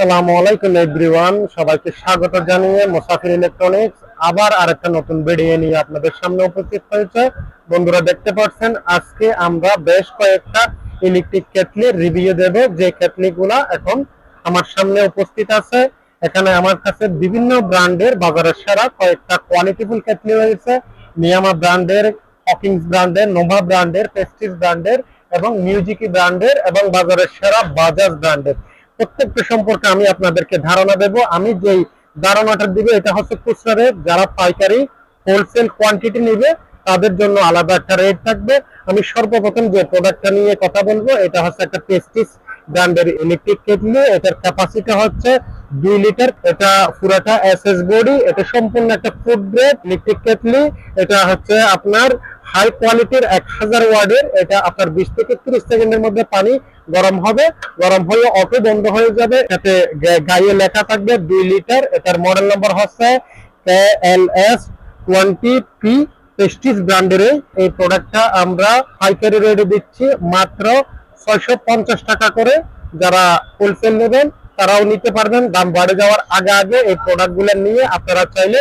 আসসালামু আলাইকুম এভরিওয়ান, সবাইকে স্বাগত জানিয়ে মুসাফির ইলেকট্রনিক্স আবার আরেকটা নতুন ভিডিও নিয়ে আপনাদের সামনে উপস্থিত হয়েছে। বন্ধুরা দেখতে পাচ্ছেন, আজকে আমরা বেশ কয়েকটা ইলেকট্রিক কেটলির রিভিউ দেব। যে কেটলি গুলা এখন আমার সামনে উপস্থিত আছে। এখানে আমার কাছে বিভিন্ন ব্র্যান্ডের বাজারের সেরা কয়েকটা কোয়ালিটিফুল কেটলি রয়েছে। নিয়ামা ব্র্যান্ডের হকিংস ব্র্যান্ডের নোভা ব্র্যান্ডের পেস্টিস ব্র্যান্ডের এবং মিউজিকি ব্র্যান্ডের এবং বাজারের সেরা বাজাজ ব্র্যান্ডের। প্রত্যেকটা সম্পর্কে আমি আপনাদেরকে ধারণা দেব। আমি যেই ধারণাটা দিব, এটা হচ্ছে খুচরা রেট যারা পাইকারি হোলসেল কোয়ান্টিটি নেবে, তাদের জন্য আলাদা একটা রেট থাকবে। আমি সর্বপ্রথম যে প্রোডাক্টটা নিয়ে কথা বলব, এটা হচ্ছে একটা পেস্টিস ব্র্যান্ডের ইলেকট্রিক কেটলি এটার ক্যাপাসিটি হচ্ছে দুই লিটার এটা পুরাটা এসএস বডি এটা সম্পূর্ণ একটা ফুড গ্রেড ইলেকট্রিক কেটলি এটা হচ্ছে আপনার হাই কোয়ালিটির এক হাজার ওয়ার্ডের, এটা আপনার বিশ থেকে ত্রিশ সেকেন্ডের মধ্যে পানি গরম হবে। গরম হয়ে অটো বন্ধ হয়ে যাবে। এতে গায়ে লেখা থাকবে দুই লিটার। এটার মডেল নম্বর হচ্ছে K L S twenty P পেস্টিস ব্র্যান্ডের এই প্রোডাক্টটা আমরা পাইকারি রেটে দিচ্ছি মাত্র ছয়শো পঞ্চাশ টাকা করে। যারা হোলসেল নেবেন, তারাও নিতে পারবেন। দাম বাড়ে যাওয়ার আগে আগে এই প্রোডাক্টগুলো নিয়ে আপনারা চাইলে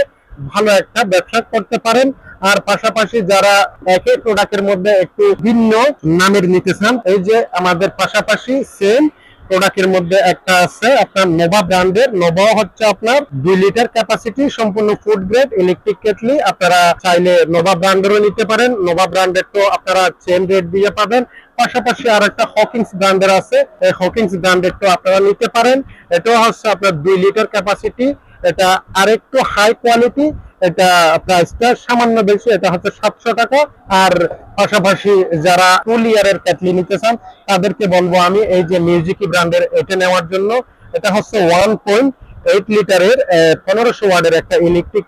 ভালো একটা ব্যবসা করতে পারেন। আর পাশাপাশি যারা একই প্রোডাক্টের মধ্যে একটু ভিন্ন নামের নিতে চান, এই যে আমাদের পাশাপাশি সেম প্রোডাক্টের মধ্যে একটা আছে আপনার নোভা ব্র্যান্ডের নোভা হচ্ছে আপনার দুই লিটার ক্যাপাসিটি সম্পূর্ণ ফুড গ্রেড ইলেকট্রিক কেটলি আপনারা চাইলে নোভা ব্র্যান্ডেরও নিতে পারেন। নোভা ব্র্যান্ডের তো আপনারা চেন রেট দিয়ে পাবেন। পাশাপাশি আর একটা হকিংস ব্র্যান্ডের আছে। এই হকিংস ব্র্যান্ডের তো আপনারা নিতে পারেন। এটাও হচ্ছে আপনার দুই লিটার ক্যাপাসিটি এটা আরেকটু হাই কোয়ালিটি এটা প্রাইসটা সামান্য বেশি, এটা হচ্ছে সাতশো টাকা। আর পাশাপাশি যারা ক্যাটলি নিতে চান, তাদেরকে বলব আমি এই যে মিউজিকি ব্র্যান্ডের এটা নেওয়ার জন্য। এটা হচ্ছে ওয়ান পয়েন্ট এইট লিটারের পনেরোশো ওয়ার্ডের একটা ইলেকট্রিক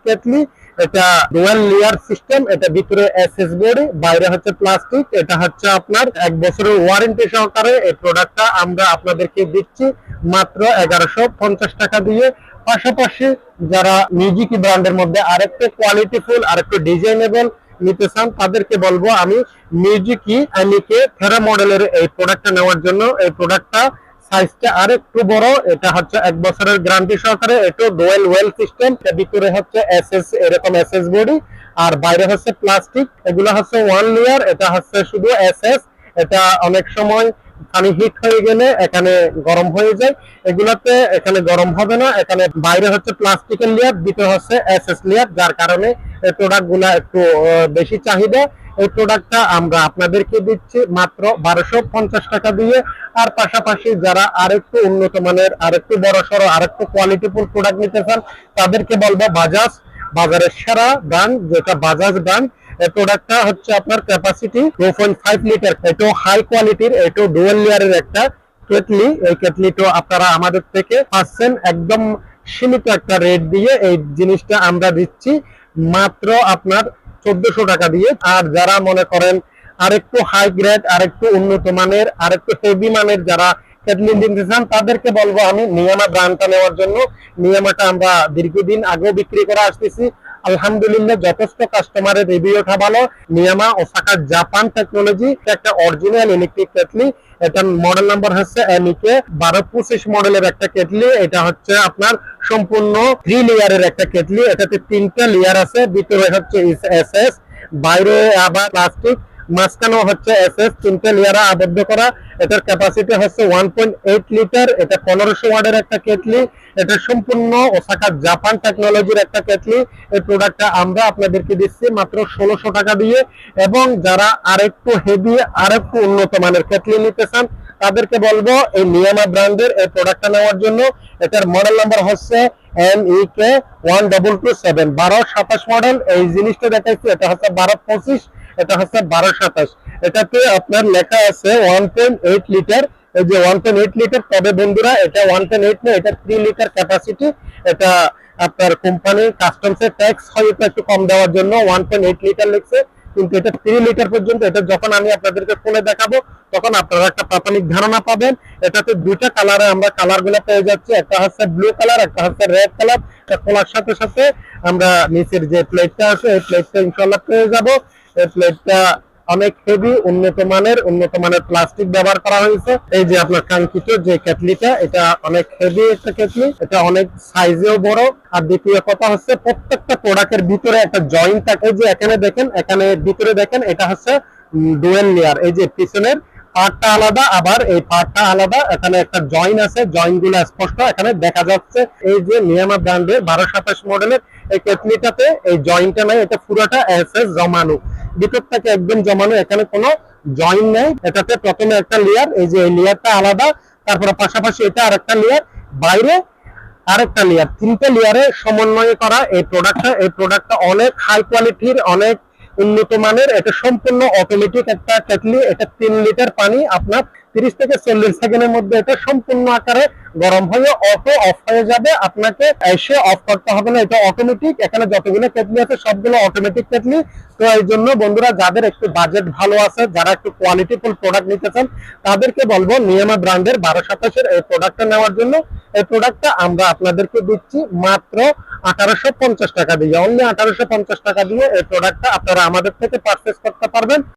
এটা ডুয়াল লেয়ার সিস্টেম এটা ভিতরে এসএস বডি বাইরে হচ্ছে প্লাস্টিক এটা হচ্ছে আপনার এক বছরের ওয়ারেন্টি সহকারে এই প্রোডাক্টটা আমরা আপনাদেরকে দিচ্ছি মাত্র এগারোশো পঞ্চাশ টাকা দিয়ে। পাশাপাশি যারা মিউজিক ব্র্যান্ডের মধ্যে আরেকটু কোয়ালিটিফুল আরেকটু ডিজাইনেবল নিতে চান, তাদেরকে বলব আমি মিউজিকি অ্যানিকে থেরা মডেলের এই প্রোডাক্টটা নেওয়ার জন্য, এই প্রোডাক্টটা সাইজটা আর একটু বড়, এটা হচ্ছে এক বছরের গ্যারান্টি সহকারে, এটা ডোয়েল ওয়েল সিস্টেম ভিতরে হচ্ছে এসএস এরকম এসএস বডি আর বাইরে হচ্ছে প্লাস্টিক এগুলো হচ্ছে ওয়ান লেয়ার এটা হচ্ছে শুধু এসএস এটা অনেক সময় পানি হিট হয়ে গেলে এখানে গরম হয়ে যায়। এগুলাতে এখানে গরম হবে না, এখানে বাইরে হচ্ছে প্লাস্টিকের লেয়ার ভিতরে হচ্ছে এসএস লেয়ার যার কারণে এই প্রোডাক্টগুলা একটু বেশি চাহিদা। এই প্রোডাক্টটা আমরা আপনাদেরকে দিচ্ছি মাত্র বারোশো পঞ্চাশ টাকা দিয়ে। আর পাশাপাশি যারা আরেকটু উন্নত মানের, আরেকটু বড় সড়ো, আরেকটু কোয়ালিটিফুল প্রোডাক্ট নিতে চান, তাদেরকে বলব বাজাজ। বাজারের সেরা ব্র্যান্ড যেটা বাজাজ ব্র্যান্ড প্রোডাক্টটা হচ্ছে আপনার capacity two point five litre এটাও হাই কোয়ালিটির এটাও ডুয়েল লেয়ারের একটা কেটলি। এই কেটলিটা আপনারা আমাদের থেকে পাচ্ছেন একদম সীমিত একটা রেট দিয়ে এই জিনিসটা আমরা দিচ্ছি। মাত্র আপনার চোদ্দশো টাকা দিয়ে। আর যারা মনে করেন আরেকটু হাই গ্রেড আরেকটু উন্নত মানের, আরেকটু হেভি মানের যারা কেটলি নিতে চান, তাদেরকে বলব আমি নিয়ামা ব্র্যান্ডটা নেওয়ার জন্য। নিয়ামাটা আমরা দীর্ঘদিন আগেও বিক্রি করে আসতেছি। আলহামদুলিল্লাহ, যথেষ্ট কাস্টমারের রিভিউ ওঠা ভালো। নিয়ামা ওসাকা জাপান টেকনোলজি একটা অরিজিনাল ইলেকট্রিক কেটলি এটার মডেল নাম্বার হচ্ছে এমইকে বারো পঁচিশ মডেলের একটা কেটলি এটা হচ্ছে আপনার সম্পূর্ণ থ্রি লেয়ারের একটা কেটলি এটাতে তিনটা লেয়ার আছে। ভিতরে হচ্ছে এস এস বাইরে আবার প্লাস্টিক মাঝখানেও হচ্ছে এসএস তিনটে লেয়ারে আবদ্ধ করা। এটার ক্যাপাসিটি হচ্ছে ওয়ান পয়েন্ট এইট লিটার এটা পনেরোশো ওয়ার্ডের একটা কেটলি, এটা সম্পূর্ণ ওসাকা জাপান টেকনোলজির একটা কেটলি। এই প্রোডাক্টটা আমরা আপনাদেরকে দিচ্ছি মাত্র ষোলোশো টাকা দিয়ে। এবং যারা আরেকটু হেভি আরেকটু উন্নত মানের কেটলি নিতে চান, তাদেরকে বলব এই নিয়ামা ব্র্যান্ডের এই প্রোডাক্টটা নেওয়ার জন্য। এটার মডেল নাম্বার হচ্ছে M E K one double two seven বারো সাতাশ মডেল এই জিনিসটা দেখাচ্ছি এটা হচ্ছে বারো পঁচিশ। এটা হচ্ছে বারো সাতাশ। এটাতে আপনার লেখা আছে ওয়ান পয়েন্ট এইট লিটার যে ওয়ান পয়েন্ট এইট লিটার তবে বন্ধুরা এটা ওয়ান পয়েন্ট এইট না, এটা থ্রি লিটার ক্যাপাসিটি এটা আপনার কোম্পানি কাস্টমস এর ট্যাক্স হয়তো একটু কম দেওয়ার জন্য ওয়ান পয়েন্ট এইট লিটার লিখছে। কিন্তু এটা থ্রি লিটার পর্যন্ত, এটা যখন আমি আপনাদেরকে খুলে দেখাবো, তখন আপনারা একটা প্রাথমিক ধারণা পাবেন। এটাতে দুইটা কালারে আমরা কালারগুলো পেয়ে যাচ্ছি। একটা হচ্ছে ব্লু কালার একটা হচ্ছে রেড কালার খোলার সাথে সাথে আমরা নিচের যে প্লেটটা আছে, এই প্লেটটা ইনশাল্লাহ পেয়ে যাব। এই প্লেটটা অনেক হেভি উন্নত মানের উন্নত মানের প্লাস্টিক ব্যবহার করা হয়েছে। এই যে আপনার কাঙ্ক্ষিত যে কেটলিটা, এটা অনেক হেভি একটা কেটলি, এটা অনেক সাইজেও বড়। আর দ্বিতীয় কথা হচ্ছে, প্রত্যেকটা প্রোডাক্টের ভিতরে একটা জয়েন্ট থাকে। যে এখানে দেখেন, এখানে ভিতরে দেখেন, এটা হচ্ছে ডুয়েল লেয়ার এই যে পিছনের পার্টটা আলাদা, আবার এই পার্টটা আলাদা। এখানে একটা জয়েন আছে জয়েনগুলো স্পষ্ট। এখানে দেখা যাচ্ছে, এই যে নিয়ামা ব্র্যান্ডের বারো সাতাশ মডেলের এই কেটলিটাতে, এই জয়েন্টটা নাই এটা পুরোটা এসে জমানো ভিতর থেকে একদম জমানো, এখানে কোনো জয়েন নেই। এটাতে প্রথমে একটা লেয়ার এই যে লেয়ারটা আলাদা, তারপরে পাশাপাশি এটা আর একটা লেয়ার বাইরে আরেকটা লেয়ার তিনটে লেয়ারে সমন্বয় করা এই প্রোডাক্টটা এই প্রোডাক্টটা অনেক হাই কোয়ালিটির অনেক উন্নত মানের, এটা সম্পূর্ণ অটোমেটিক একটা কেটলি এটা তিন লিটার পানি আপনার তিরিশ থেকে চল্লিশ সেকেন্ডের মধ্যে এটা সম্পূর্ণ আকারে গরম হয়ে অটো অফ হয়ে যাবে। আপনাকে এসে অফ করতে হবে না, এটা অটোমেটিক এখানে যতগুলো কেটলি আছে, সবগুলো অটোমেটিক কেটলি তো এই জন্য বন্ধুরা, যাদের একটু বাজেট ভালো আছে, যারা একটু কোয়ালিটিফুল প্রোডাক্ট নিতে চান তাদেরকে বলব নিয়মা ব্র্যান্ডের বারো সাতাশের এই প্রোডাক্টটা নেওয়ার জন্য। এই প্রোডাক্টটা আমরা আপনাদেরকে দিচ্ছি মাত্র আঠারোশো পঞ্চাশ টাকা দিয়ে। অনলি আঠারোশো পঞ্চাশ টাকা দিয়ে এই প্রোডাক্টটা আপনারা আমাদের থেকে পারচেস করতে পারবেন।